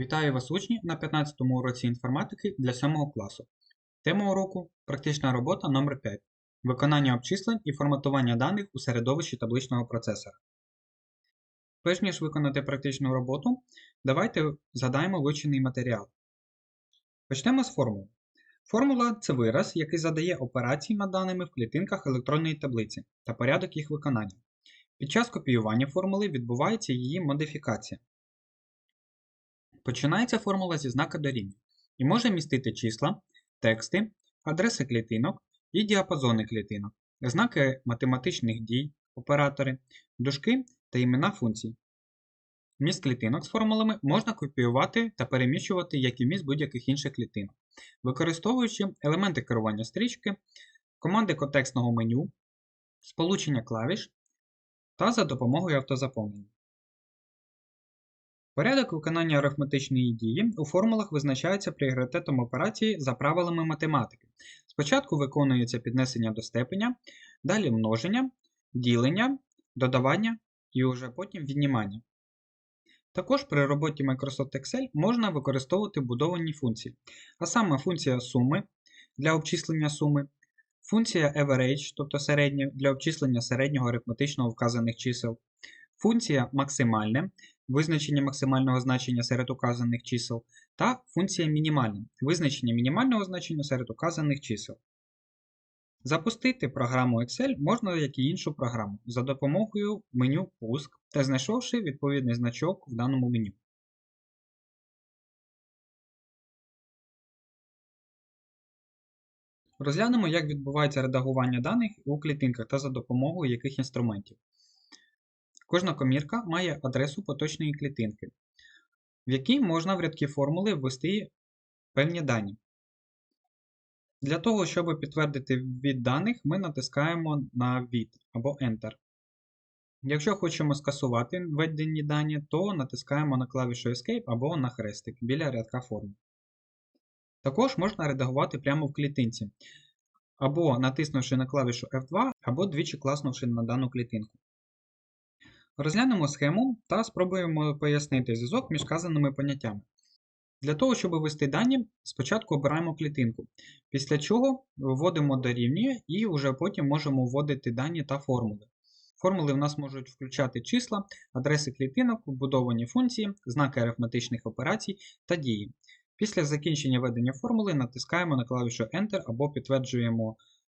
Вітаю вас, учні, на 15 му уроці інформатики для 7 класу. Тема уроку практична робота номер 5 Виконання обчислень і форматування даних у середовищі табличного процесора. Перш ніж виконати практичну роботу, давайте згадаємо вивчений матеріал. Почнемо з формул. Формула це вираз, який задає операції над даними в клітинках електронної таблиці та порядок їх виконання. Під час копіювання формули відбувається її модифікація. Починається формула зі знака дорівнює і може містити числа, тексти, адреси клітинок і діапазони клітинок, знаки математичних дій, оператори, дужки та імена функцій. Вміст клітинок з формулами можна копіювати та переміщувати як і вміст будь-яких інших клітинок, використовуючи елементи керування стрічки, команди контекстного меню, сполучення клавіш та за допомогою автозаповнення. Порядок виконання арифметичної дії у формулах визначається пріоритетом операції за правилами математики. Спочатку виконується піднесення до степеня, далі множення, ділення, додавання і вже потім віднімання. Також при роботі Microsoft Excel можна використовувати будовані функції, а саме функція суми для обчислення суми, функція average, тобто середнє для обчислення середнього арифметичного вказаних чисел, функція максимальне визначення максимального значення серед указаних чисел, та функція мінімальна визначення мінімального значення серед указаних чисел. Запустити програму Excel можна, як і іншу програму, за допомогою меню Пуск та знайшовши відповідний значок в даному меню. Розглянемо, як відбувається редагування даних у клітинках та за допомогою яких інструментів. Кожна комірка має адресу поточної клітинки, в якій можна в рядки формули ввести певні дані. Для того, щоб підтвердити ввід даних, ми натискаємо на ввід або Enter. Якщо хочемо скасувати введені дані, то натискаємо на клавішу Escape або на хрестик біля рядка формул. Також можна редагувати прямо в клітинці, або натиснувши на клавішу F2, або двічі класнувши на дану клітинку. Розглянемо схему та спробуємо пояснити зв'язок між вказаними поняттями. Для того, щоб ввести дані, спочатку обираємо клітинку, після чого вводимо дорівнює і вже потім можемо вводити дані та формули. Формули в нас можуть включати числа, адреси клітинок, вбудовані функції, знаки арифметичних операцій та дії. Після закінчення введення формули натискаємо на клавішу Enter або підтверджуємо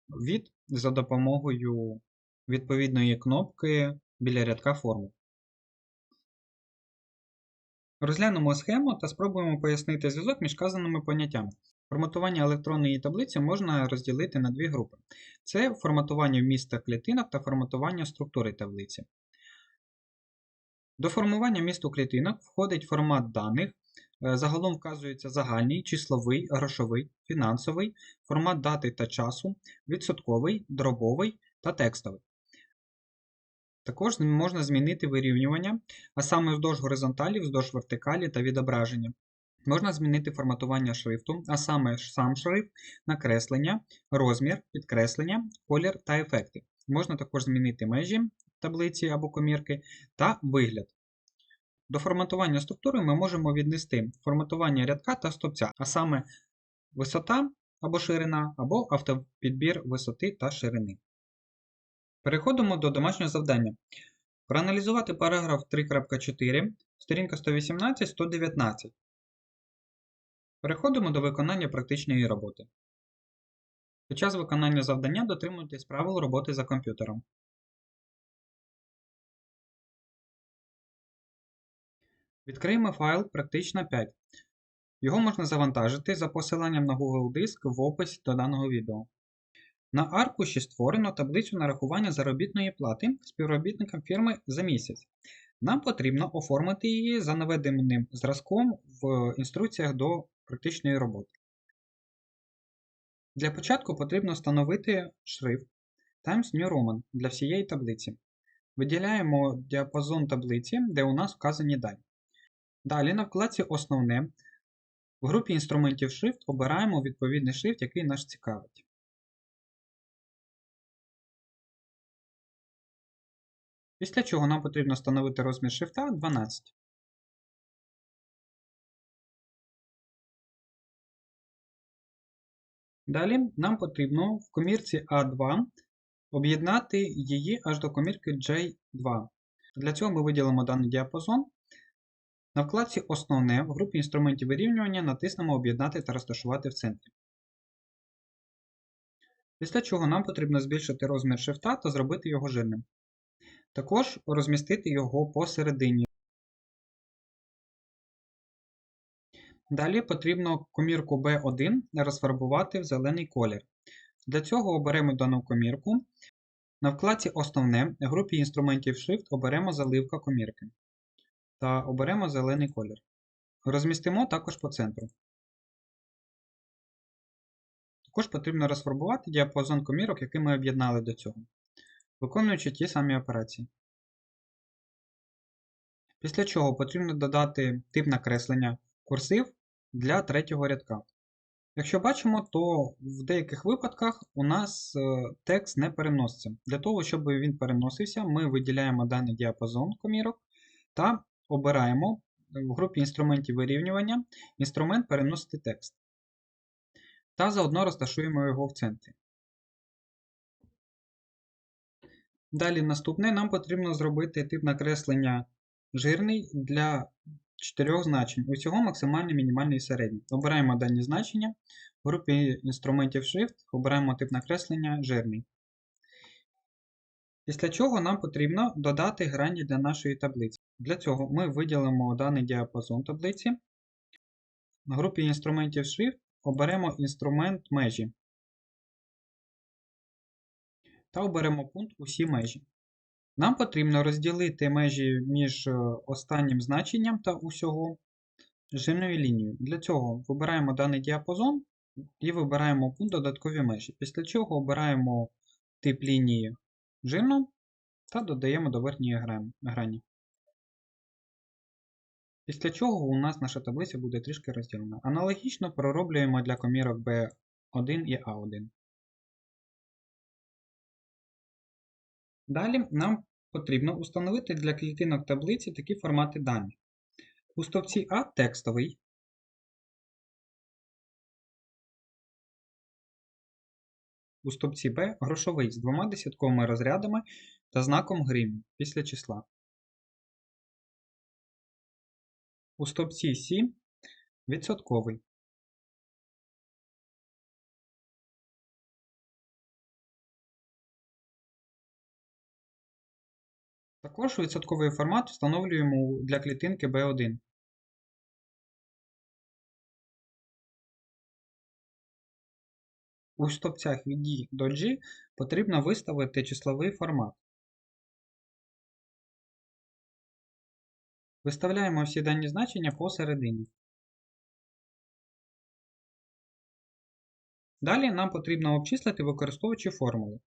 від за допомогою відповідної кнопки біля рядка формул. Розглянемо схему та спробуємо пояснити зв'язок між вказаними поняттями. Форматування електронної таблиці можна розділити на дві групи: це форматування вміста клітинок та форматування структури таблиці. До формування місту клітинок входить формат даних. Е, загалом вказується загальний, числовий, грошовий, фінансовий, формат дати та часу, відсотковий, дробовий та текстовий. Також можна змінити вирівнювання, а саме вздовж горизонталі, вздовж вертикалі та відображення. Можна змінити форматування шрифту, а саме сам шрифт, накреслення, розмір, підкреслення, колір та ефекти. Можна також змінити межі таблиці або комірки та вигляд. До форматування структури ми можемо віднести форматування рядка та стопця, а саме висота або ширина, або автопідбір висоти та ширини. Переходимо до домашнього завдання. Проаналізувати параграф 3.4, сторінка 118-119. Переходимо до виконання практичної роботи. Під час виконання завдання дотримуйтесь правил роботи за комп'ютером. Відкриємо файл Практична 5. Його можна завантажити за посиланням на Google Диск в описі до даного відео. На аркуші створено таблицю нарахування заробітної плати співробітникам фірми за місяць. Нам потрібно оформити її за наведеним зразком в інструкціях до практичної роботи. Для початку потрібно встановити шрифт Times New Roman для всієї таблиці. Виділяємо діапазон таблиці, де у нас вказані дані. Далі на вкладці Основне в групі інструментів шрифт обираємо відповідний шрифт, який нас цікавить. Після чого нам потрібно встановити розмір шрифта 12. Далі нам потрібно в комірці А2 об'єднати її аж до комірки J2. Для цього ми виділимо даний діапазон. На вкладці Основне в групі інструментів вирівнювання натиснемо Об'єднати та розташувати в центрі. Після чого нам потрібно збільшити розмір шрифта та зробити його жирним. Також розмістити його посередині. Далі потрібно комірку B1 розфарбувати в зелений колір. Для цього оберемо дану комірку. На вкладці Основне в групі інструментів Shift оберемо заливка комірки та оберемо зелений колір. Розмістимо також по центру. Також потрібно розфарбувати діапазон комірок, який ми об'єднали до цього, виконуючи ті самі операції. Після чого потрібно додати тип накреслення курсив для третього рядка. Якщо бачимо, то в деяких випадках у нас е, текст не переноситься. Для того, щоб він переносився, ми виділяємо даний діапазон комірок та обираємо в групі інструментів вирівнювання інструмент переносити текст. Та заодно розташуємо його в центрі. Далі наступне нам потрібно зробити тип накреслення жирний для чотирьох значень. Усього максимальний, мінімальний і середній. Обираємо дані значення. В групі інструментів Shift обираємо тип накреслення жирний. Після чого нам потрібно додати грані для нашої таблиці. Для цього ми виділимо даний діапазон таблиці. На групі інструментів Shift оберемо інструмент межі. Та оберемо пункт усі межі. Нам потрібно розділити межі між е, останнім значенням та усього жирною лінією. Для цього вибираємо даний діапазон і вибираємо пункт додаткові межі. Після чого обираємо тип лінії жирну та додаємо до верхньої грані. Після чого у нас наша таблиця буде трішки розділена. Аналогічно пророблюємо для комірок B1 і A1. Далі нам потрібно установити для клітинок таблиці такі формати даних. У стовпці А текстовий. У стовпці Б грошовий з двома десятковими розрядами та знаком гривні після числа. У стовпці С відсотковий. Також відсотковий формат встановлюємо для клітинки B1. У стовпцях від D до G потрібно виставити числовий формат. Виставляємо всі дані значення посередині. Далі нам потрібно обчислити, використовуючи формули.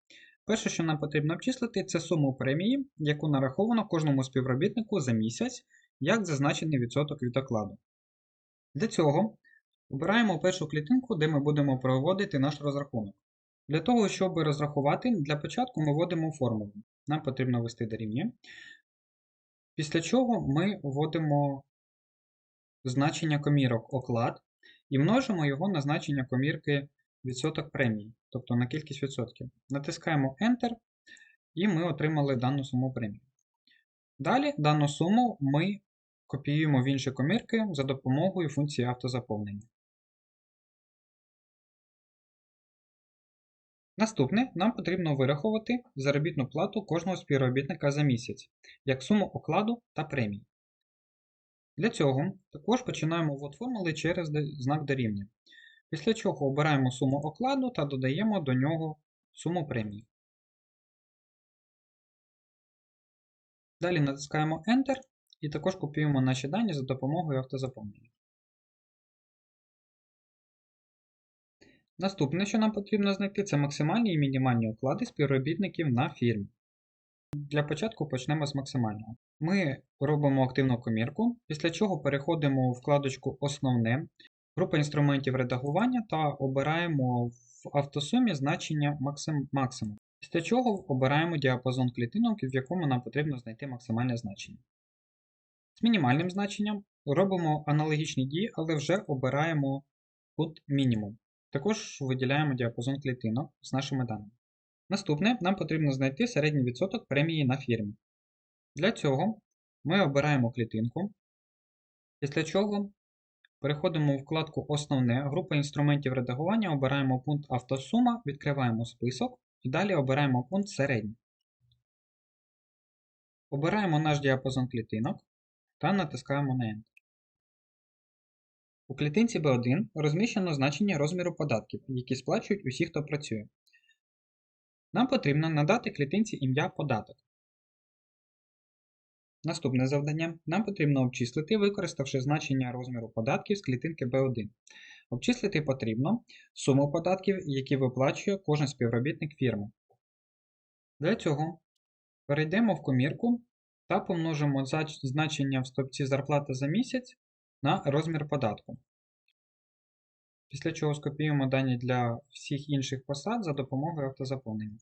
Перше, що нам потрібно обчислити, це суму премії, яку нараховано кожному співробітнику за місяць, як зазначений відсоток від окладу. Для цього обираємо першу клітинку, де ми будемо проводити наш розрахунок. Для того, щоб розрахувати, для початку ми вводимо формулу. Нам потрібно ввести дорівнює. Після чого ми вводимо значення комірок оклад і множимо його на значення комірки відсоток премії, тобто на кількість відсотків. Натискаємо Enter, і ми отримали дану суму премії. Далі дану суму ми копіюємо в інші комірки за допомогою функції автозаповнення. Наступне нам потрібно вирахувати заробітну плату кожного співробітника за місяць, як суму окладу та премії. Для цього також починаємо ввод формули через знак дорівнює. Після чого обираємо суму окладу та додаємо до нього суму премії. Далі натискаємо Enter і також копіюємо наші дані за допомогою автозаповнення. Наступне, що нам потрібно знайти, це максимальні і мінімальні оклади співробітників на фірмі. Для початку почнемо з максимального. Ми робимо активну комірку, після чого переходимо в вкладочку Основне, група інструментів редагування та обираємо в автосумі значення максимум. Після чого обираємо діапазон клітинок, в якому нам потрібно знайти максимальне значення. З мінімальним значенням робимо аналогічні дії, але вже обираємо тут мінімум. Також виділяємо діапазон клітинок з нашими даними. Наступне нам потрібно знайти середній відсоток премії на фірмі. Для цього ми обираємо клітинку, після чого переходимо у вкладку Основне, група інструментів редагування, обираємо пункт Автосума, відкриваємо список і далі обираємо пункт Середній. Обираємо наш діапазон клітинок та натискаємо на Enter. У клітинці B1 розміщено значення розміру податків, які сплачують усі, хто працює. Нам потрібно надати клітинці ім'я податок. Наступне завдання. Нам потрібно обчислити, використавши значення розміру податків з клітинки B1. Обчислити потрібно суму податків, які виплачує кожен співробітник фірми. Для цього перейдемо в комірку та помножимо значення в стовпці зарплата за місяць на розмір податку. Після чого скопіюємо дані для всіх інших посад за допомогою автозаповнення.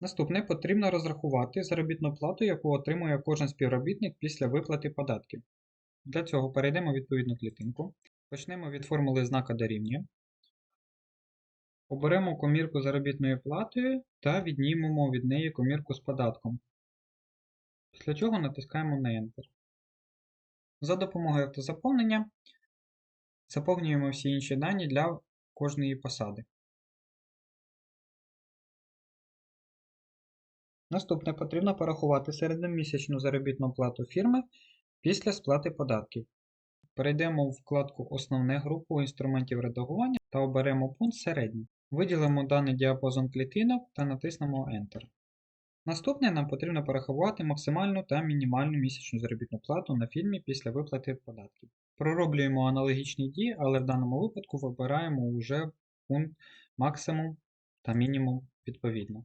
Наступне потрібно розрахувати заробітну плату, яку отримує кожен співробітник після виплати податків. Для цього перейдемо в відповідну клітинку. Почнемо від формули знака дорівнює. Оберемо комірку заробітною платою та віднімемо від неї комірку з податком. Після чого натискаємо на Enter. За допомогою автозаповнення заповнюємо всі інші дані для кожної посади. Наступне потрібно порахувати середньомісячну заробітну плату фірми після сплати податків. Перейдемо в вкладку Основне групу інструментів редагування та оберемо пункт Середній. Виділимо даний діапазон клітинок та натиснемо Enter. Наступне нам потрібно порахувати максимальну та мінімальну місячну заробітну плату на фірмі після виплати податків. Пророблюємо аналогічні дії, але в даному випадку вибираємо вже пункт максимум та мінімум відповідно.